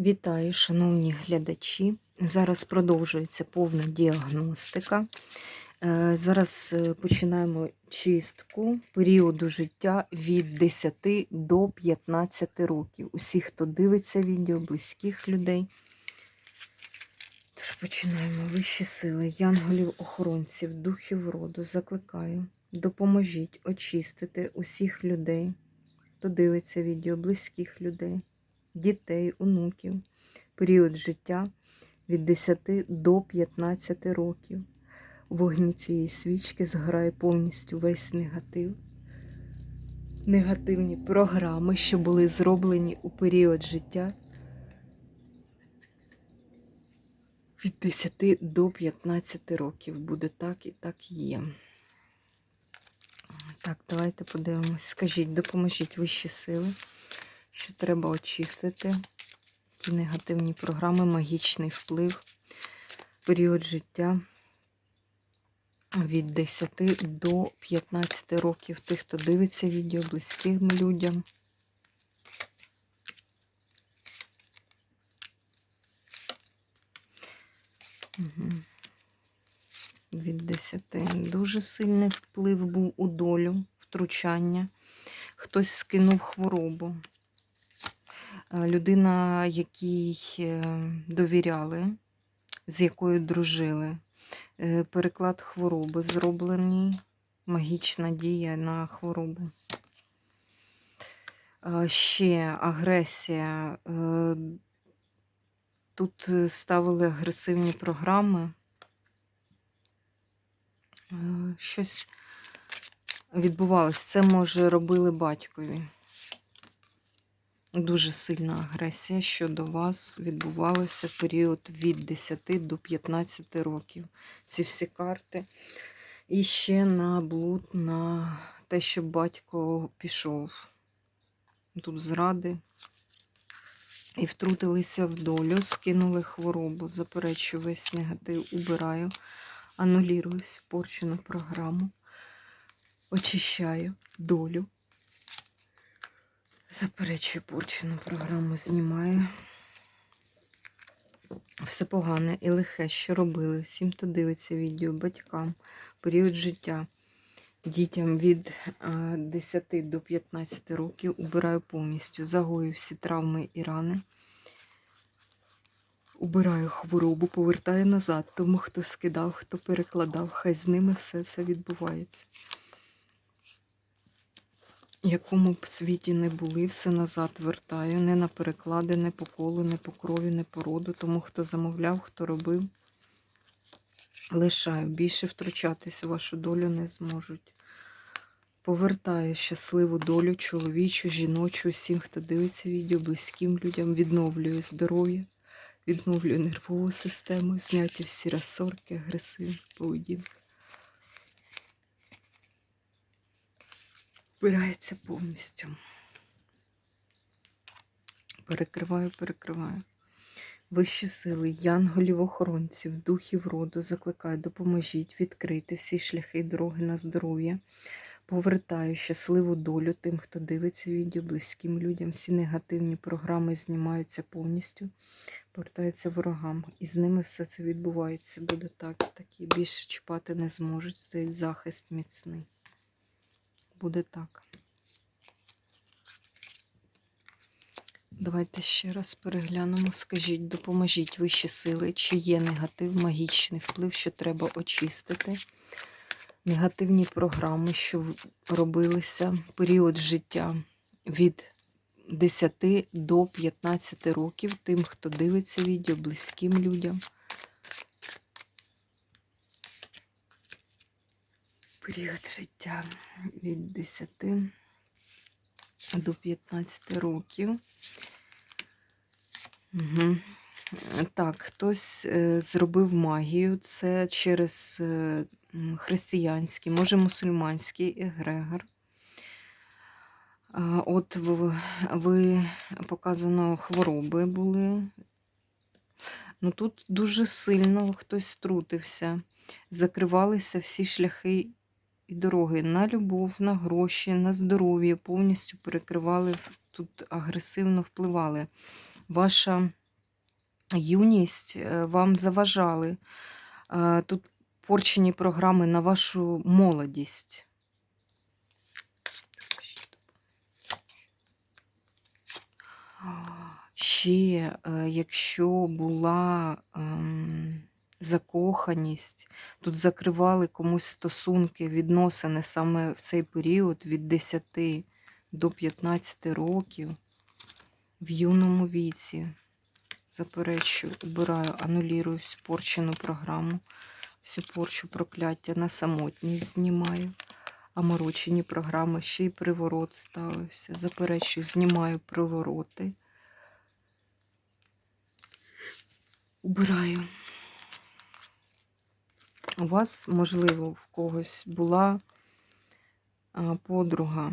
Вітаю, шановні глядачі. Зараз продовжується повна діагностика. Е, Зараз е, починаємо чистку періоду життя від 10 до 15 років. Усіх, хто дивиться відео, близьких людей. Тож починаємо. Вищі сили, янголів, охоронців, духів роду. Закликаю. Допоможіть очистити усіх людей, хто дивиться відео, близьких людей дітей, онуків, період життя від 10 до 15 років. Вогні цієї свічки згорає повністю весь негатив. Негативні програми, що були зроблені у період життя від 10 до 15 років. Буде так і так є. Так, давайте подивимось. Скажіть, допоможіть вищі сили що треба очистити ті негативні програми, магічний вплив, період життя від 10 до 15 років тих, хто дивиться відео близьким людям. Від 10. Дуже сильний вплив був у долю, втручання. Хтось скинув хворобу. Е, людина, якій е, довіряли, з якою дружили. Е, переклад хвороби зроблений, магічна дія на хворобу. Ще агресія. Тут ставили агресивні програми. Щось відбувалось. Це, може, робили батькові. Дуже сильна агресія щодо вас відбувалася в період від 10 до 15 років. Ці всі карти. І ще на блуд, на те, що батько пішов. Тут зради. І втрутилися в долю, скинули хворобу, заперечую весь негатив, убираю, анулірую всю порчену програму, очищаю долю. Заперечую порчену програму знімаю. Все погане і лихе, що робили. Всім, хто дивиться відео, батькам, період життя, дітям від 10 до 15 років убираю повністю, загою всі травми і рани. Убираю хворобу, повертаю назад, тому хто скидав, хто перекладав, хай з ними все це відбувається якому б світі не були, все назад вертаю. Не на переклади, не по колу, не по крові, не по роду. Тому хто замовляв, хто робив, лишаю. Більше втручатись у вашу долю не зможуть. Повертаю щасливу долю, чоловічу, жіночу, всім, хто дивиться відео, близьким людям, відновлюю здоров'я, відновлюю нервову систему, зняті всі розсорки, агресивні поведінки. Вбирається повністю. Перекриваю, перекриваю. Вищі сили, янголів, охоронців, духів роду, закликаю, допоможіть відкрити всі шляхи дороги на здоров'я. Повертаю щасливу долю тим, хто дивиться відео, близьким людям. Всі негативні програми знімаються повністю, повертаються ворогам. І з ними все це відбувається. Буде так, такі більше чіпати не зможуть. Стоїть захист міцний буде так. Давайте ще раз переглянемо. Скажіть, допоможіть вищі сили, чи є негатив, магічний вплив, що треба очистити. Негативні програми, що робилися період життя від 10 до 15 років, тим, хто дивиться відео, близьким людям. Період життя від 10 до 15 років. Угу. Так, хтось е, зробив магію, це через е, християнський, може мусульманський егрегор. От ви, ви показано хвороби були. Ну Тут дуже сильно хтось втрутився, закривалися всі шляхи і дороги на любов, на гроші, на здоров'я повністю перекривали, тут агресивно впливали. Ваша юність е, вам заважали. Е, Тут порчені програми на вашу молодість. Ще, е, якщо була ем, закоханість, тут закривали комусь стосунки, відносини саме в цей період від 10 до 15 років в юному віці. Заперечую, убираю, анулірую всю порчену програму, всю порчу прокляття на самотність знімаю. А морочені програми ще й приворот ставився. Заперечую, знімаю привороти. Убираю. У вас, можливо, в когось була подруга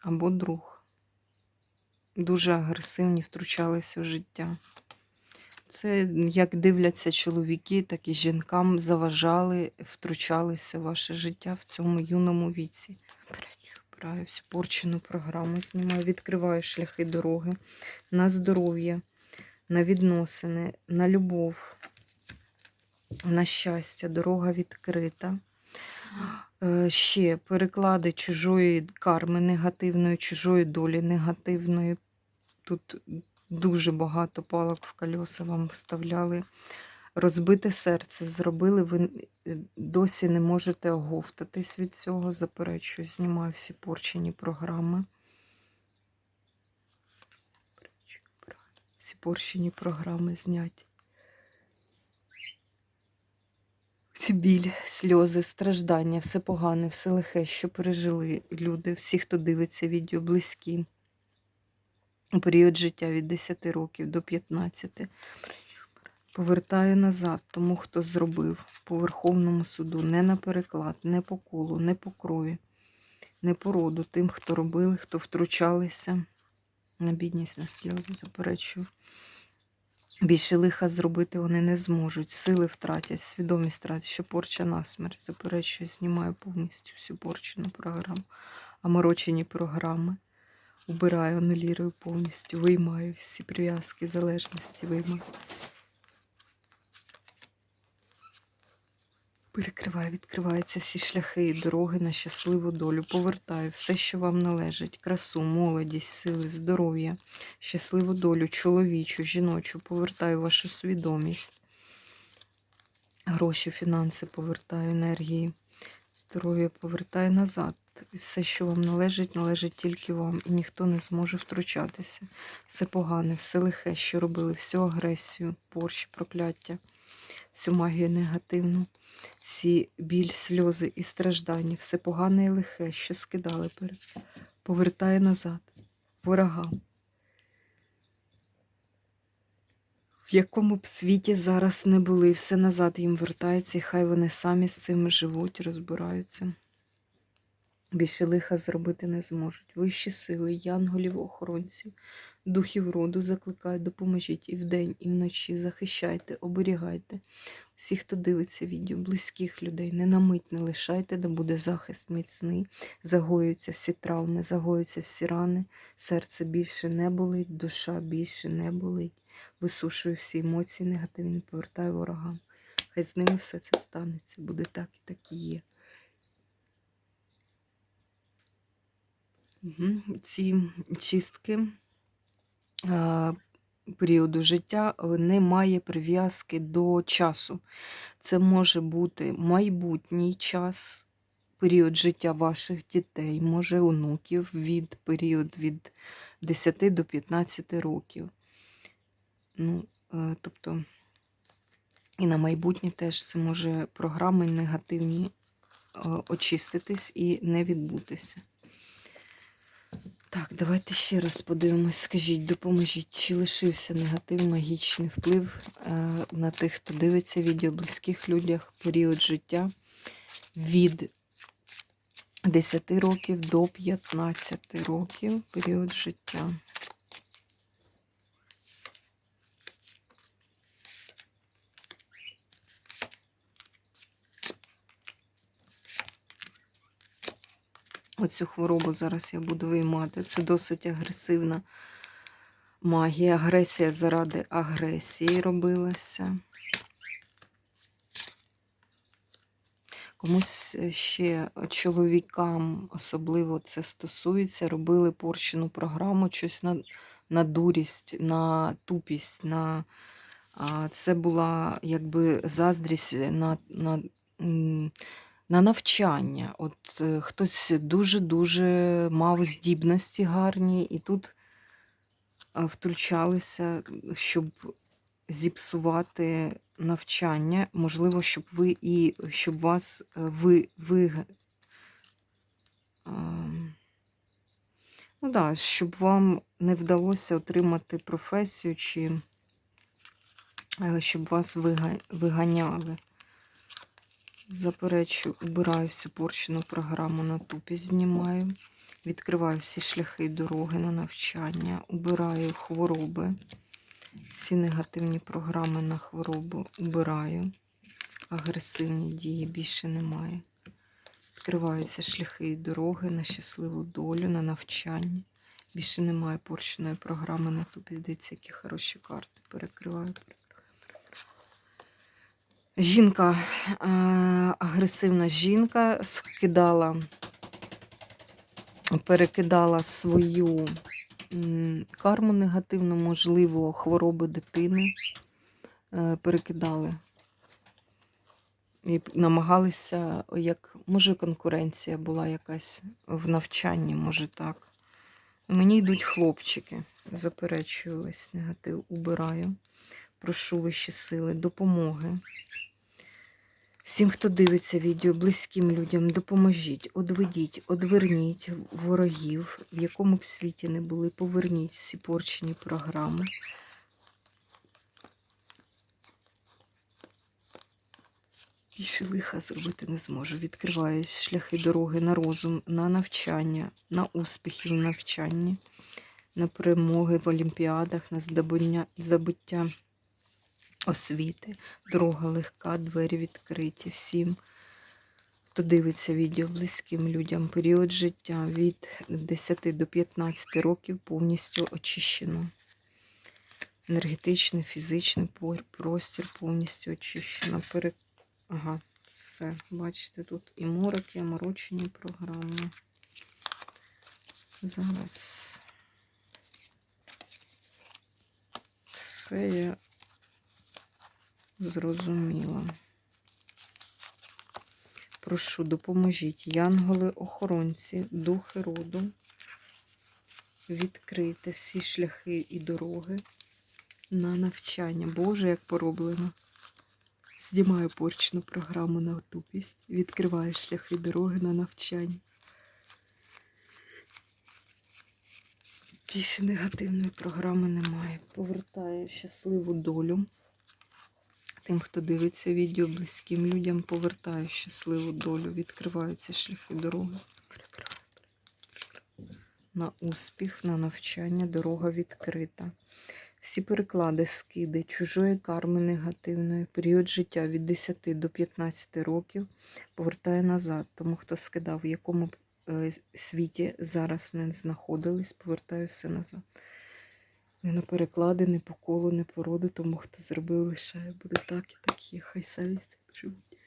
або друг. Дуже агресивні втручалися в життя. Це як дивляться чоловіки, так і жінкам заважали, втручалися в ваше життя в цьому юному віці. Браю всю порчену програму, знімаю, відкриваю шляхи дороги на здоров'я, на відносини, на любов, на щастя. Дорога відкрита. Е, Ще переклади чужої карми негативної, чужої долі негативної. Тут дуже багато палок в кольоса вам вставляли. Розбите серце зробили, ви е, досі не можете оговтатись від цього. Заперечую, знімаю всі порчені програми. Всі порчені програми зняті. Всі біль, сльози, страждання, все погане, все лихе, що пережили люди, всі, хто дивиться відео, близькі. У період життя від 10 років до 15. Повертаю назад тому, хто зробив по Верховному суду, не на переклад, не по колу, не по крові, не по роду, тим, хто робили, хто втручалися. На бідність, на сльози, заперечую. Більше лиха зробити вони не зможуть. Сили втратять, свідомість втратять, що порча насмерть. Заперечую, знімаю повністю всю порчену програму, аморочені морочені програми. Убираю, анулірую повністю, виймаю всі прив'язки, залежності, виймаю. Перекриваю, відкриваються всі шляхи і дороги на щасливу долю. Повертаю все, що вам належить: красу, молодість, сили, здоров'я, щасливу долю, чоловічу, жіночу. Повертаю вашу свідомість. Гроші, фінанси повертаю, енергії, здоров'я повертаю назад. І все, що вам належить, належить тільки вам, і ніхто не зможе втручатися. Все погане, все лихе, що робили, всю агресію, порші, прокляття, всю магію негативну, всі біль, сльози і страждання, все погане і лихе, що скидали перед, повертає назад, ворогам. В якому б світі зараз не були, все назад їм вертається, і хай вони самі з цим живуть, розбираються. Більше лиха зробити не зможуть. Вищі сили, янголів, охоронців, духів роду закликають, допоможіть і вдень, і вночі. Захищайте, оберігайте. Всі, хто дивиться відео, близьких людей, не на мить не лишайте, де буде захист міцний, загоюються всі травми, загоюються всі рани, серце більше не болить, душа більше не болить. Висушую всі емоції негативні, повертаю ворогам. Хай з ними все це станеться. Буде так і так і є. Угу. Ці чистки періоду життя не має прив'язки до часу. Це може бути майбутній час, період життя ваших дітей, може онуків від період від 10 до 15 років. Ну, е, тобто, і на майбутнє теж це може програми негативні е, очиститись і не відбутися. Так, давайте ще раз подивимось. Скажіть, допоможіть, чи лишився негатив, магічний вплив е, на тих, хто дивиться відео близьких людях, період життя від 10 років до 15 років період життя. Оцю хворобу зараз я буду виймати. Це досить агресивна магія, агресія заради агресії робилася. Комусь ще чоловікам особливо це стосується, робили порчену програму, щось на, на дурість, на тупість, на це була якби заздрість на, на, на навчання. От е, хтось дуже-дуже мав здібності гарні, і тут а, втручалися, щоб зіпсувати навчання. Можливо, щоб ви і щоб вас е, ви, ви ем, ну да, щоб вам не вдалося отримати професію, чи е, щоб вас вига- виганяли. Заперечую, убираю всю порчену програму на тупість, знімаю. Відкриваю всі шляхи і дороги на навчання, убираю хвороби, всі негативні програми на хворобу убираю. Агресивні дії більше немає. Відкриваються шляхи і дороги на щасливу долю, на навчання. Більше немає порченої програми на тупість. Дивіться, які хороші карти. Перекриваю. Жінка, е, агресивна жінка скидала, перекидала свою карму негативну, можливо, хвороби дитини е, перекидали. І намагалися, як, може, конкуренція була якась в навчанні, може так. Мені йдуть хлопчики. Заперечую ось негатив, убираю. Прошу вищі сили, допомоги. Всім, хто дивиться відео, близьким людям, допоможіть, одведіть, одверніть ворогів, в якому б світі не були, поверніть всі порчені програми. Більше лиха зробити не зможу. Відкриваю шляхи дороги на розум, на навчання, на успіхи в навчанні, на перемоги в олімпіадах, на здобуття, освіти. Дорога легка, двері відкриті всім. Хто дивиться відео близьким людям, період життя від 10 до 15 років повністю очищено. Енергетичний, фізичний простір повністю очищено. Пере... Ага, все. Бачите, тут і мороки, і морочені програми. Зараз. Все я зрозуміла. Прошу, допоможіть, янголи-охоронці, духи роду, відкрити всі шляхи і дороги на навчання. Боже, як пороблено. Знімаю порчну програму на тупість, відкриваю шляхи дороги на навчання. Більше негативної програми немає. Повертаю щасливу долю. Тим, хто дивиться відео близьким людям, повертаю щасливу долю. Відкриваються шляхи дороги. На успіх, на навчання, дорога відкрита. Всі переклади, скиди, чужої карми негативної, період життя від 10 до 15 років повертає назад. Тому хто скидав, в якому е, світі зараз не знаходились, повертаю все назад. Не на переклади, не по колу, не по роду, тому хто зробив, лишає. Буде так і так є. Хай совість живуть.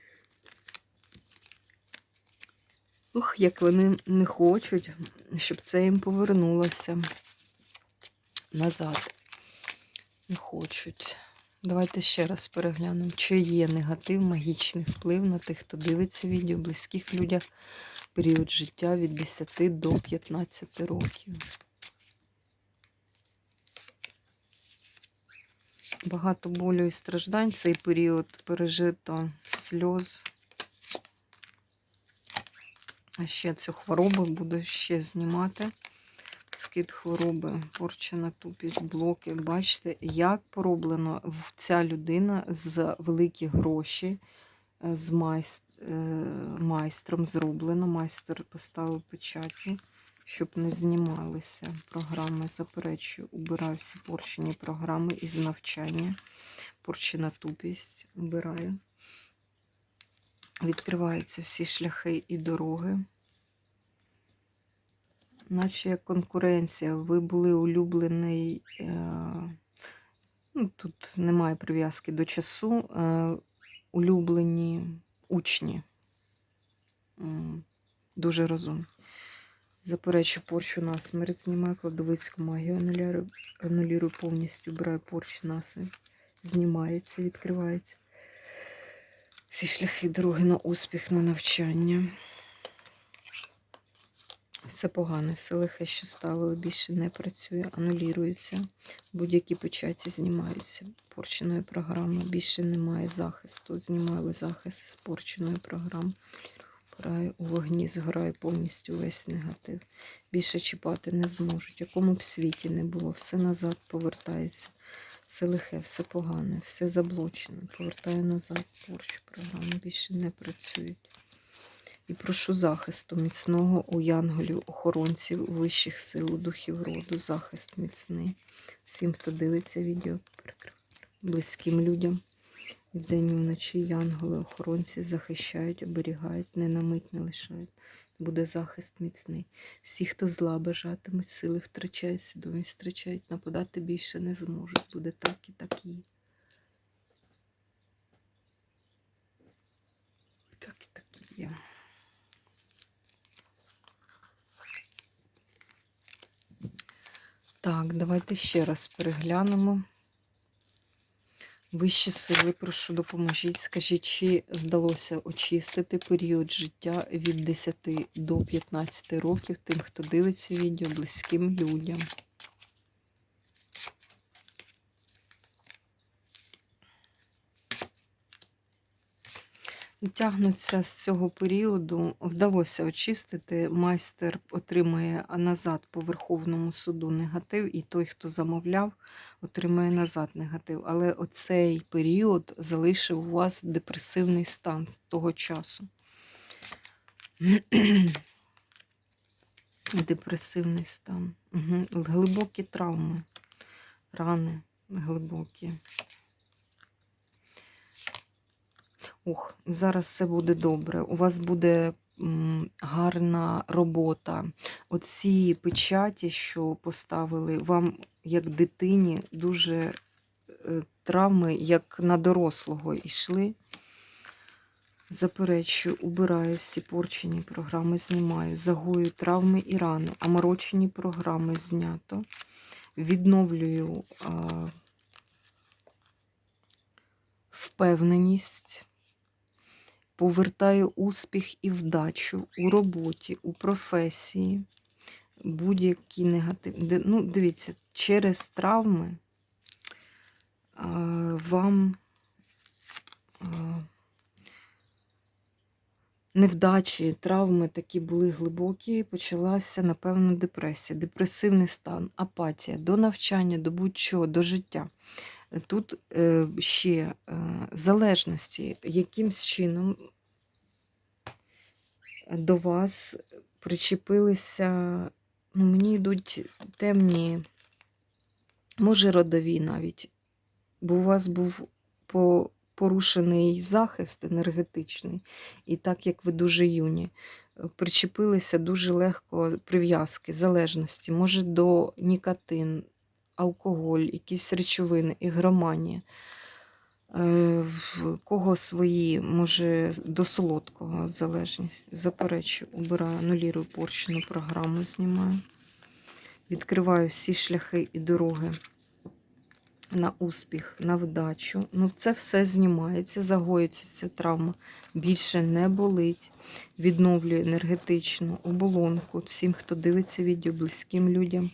Ух, як вони не хочуть, щоб це їм повернулося назад. Не хочуть. Давайте ще раз переглянемо, чи є негатив, магічний вплив на тих, хто дивиться відео, близьких людях, період життя від 10 до 15 років. Багато болю і страждань цей період пережито сльоз. А ще цю хворобу буду ще знімати. Скид хвороби, порчена тупість, блоки. Бачите, як пороблено ця людина за великі гроші, е, з е, майстром зроблено. Майстер поставив печаті, щоб не знімалися програми. Заперечую, убираю всі порчені програми із навчання. Порчена тупість убираю. Відкриваються всі шляхи і дороги наче як конкуренція. Ви були улюблений. Е, ну, тут немає прив'язки до часу. Е, улюблені учні. Дуже розумні. Заперечу порчу на смерть, знімаю кладовицьку магію, анулярую, анулірую повністю, браю порчу на. Знімається, відкривається. Всі шляхи дороги на успіх, на навчання. Все погано, все лихе, що ставили, більше не працює, анулюється. Будь-які печаті знімаються. Порченої програми. Більше немає захисту. Знімаю захист з порченої програми. Граю у вогні, згораю повністю весь негатив. Більше чіпати не зможуть. Якому б світі не було, все назад повертається. Все лихе, все погане, все заблочено. Повертаю назад порчу програми. Більше не працюють. І прошу захисту міцного у янголів, охоронців, вищих сил, духів роду, захист міцний. Всім, хто дивиться відео, близьким людям. Вдень і вночі янголи, охоронці захищають, оберігають, не на мить не лишають. Буде захист міцний. Всі, хто зла бажатимуть, сили втрачають, свідомість втрачають, нападати більше не зможуть. Буде так і так і. Так і так і є. Так, давайте ще раз переглянемо. Вищі сили, прошу, допоможіть. Скажіть, чи вдалося очистити період життя від 10 до 15 років тим, хто дивиться відео близьким людям? Тягнуться з цього періоду, вдалося очистити. Майстер отримує назад по Верховному суду негатив, і той, хто замовляв, отримує назад негатив. Але оцей період залишив у вас депресивний стан з того часу. Депресивний стан. Угу. Глибокі травми, рани глибокі. Ух, зараз все буде добре. У вас буде гарна робота. Оці печаті, що поставили, вам, як дитині, дуже е, травми, як на дорослого йшли. Заперечую, убираю всі порчені програми, знімаю, загою травми і рани, оморочені програми знято. Відновлюю а, впевненість. Повертаю успіх і вдачу у роботі, у професії, будь-які негативні. Ну, дивіться, через травми вам невдачі, травми такі були глибокі, почалася, напевно, депресія, депресивний стан, апатія до навчання, до будь-чого, до життя. Тут е, ще е, залежності, якимсь чином до вас причепилися, ну, мені йдуть темні, може, родові навіть, бо у вас був по, порушений захист енергетичний, і так як ви дуже юні, причепилися дуже легко прив'язки, залежності, може, до нікотин, алкоголь, якісь речовини, ігроманія. Е, В кого свої, може, до солодкого залежність. Заперечу, убираю, анулірую порчену програму, знімаю. Відкриваю всі шляхи і дороги на успіх, на вдачу. Ну, це все знімається, загоїться ця травма. Більше не болить. Відновлюю енергетичну оболонку всім, хто дивиться відео, близьким людям.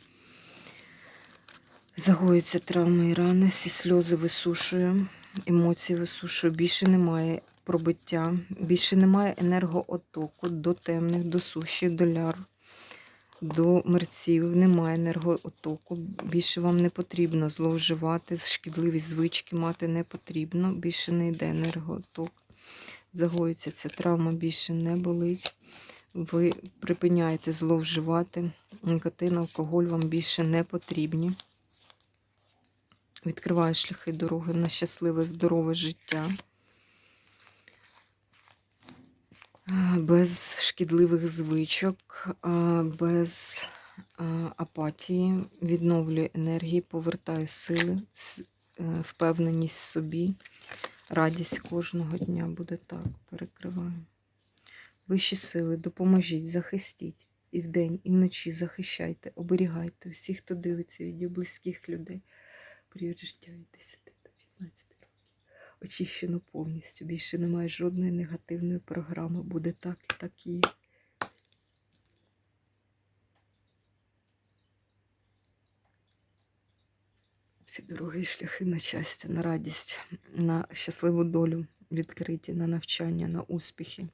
Загоюються травми і рани, всі сльози висушую, емоції висушую. Більше немає пробиття, більше немає енергоотоку до темних, до суші, до ляр, до мерців. Немає енергоотоку. Більше вам не потрібно зловживати, шкідливі звички мати не потрібно. Більше не йде енергооток. Загоюється ця травма, більше не болить. Ви припиняєте зловживати. Никотин, алкоголь вам більше не потрібні. Відкриваю шляхи дороги на щасливе, здорове життя. Без шкідливих звичок, без е, апатії, відновлює енергії, повертає сили, е, впевненість в собі, радість кожного дня буде так. Перекриваю. Вищі сили, допоможіть, захистіть. І вдень, і вночі захищайте, оберігайте всіх, хто дивиться від близьких людей. Період життя від 10 до 15 років. Очищено повністю. Більше немає жодної негативної програми. Буде так і так і. Всі дороги і шляхи на щастя, на радість, на щасливу долю відкриті, на навчання, на успіхи,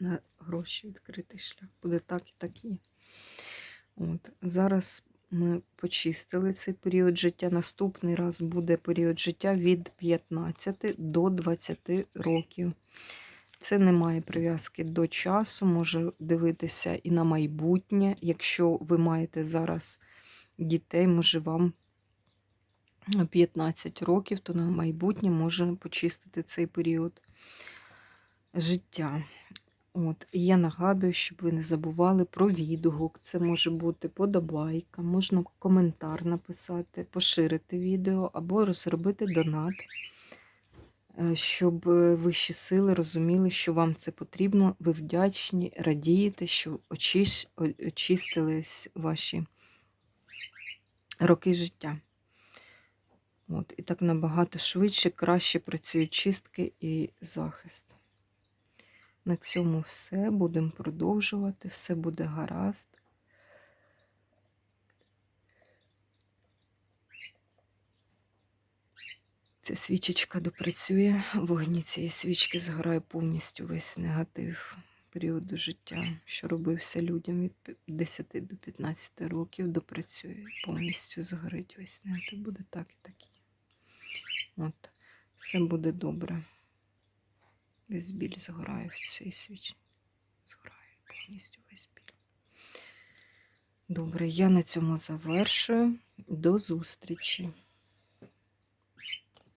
на гроші відкритий шлях. Буде так і так і. От. Зараз ми почистили цей період життя. Наступний раз буде період життя від 15 до 20 років. Це не має прив'язки до часу, може дивитися і на майбутнє. Якщо ви маєте зараз дітей, може вам 15 років, то на майбутнє може почистити цей період життя. От, і я нагадую, щоб ви не забували про відгук. Це може бути подобайка, можна коментар написати, поширити відео або розробити донат, е, щоб е, вищі сили розуміли, що вам це потрібно. Ви вдячні, радієте, що очистились ваші роки життя. От, і так набагато швидше, краще працюють чистки і захист. На цьому все. Будемо продовжувати. Все буде гаразд. Ця свічечка допрацює. Вогні цієї свічки згорає повністю весь негатив періоду життя, що робився людям від 10 до 15 років, допрацює. Повністю згорить весь негатив. Буде так і так. От, все буде добре. Весь біль згорає в цій свічі. Згорає повністю весь біль. Добре, я на цьому завершую. До зустрічі.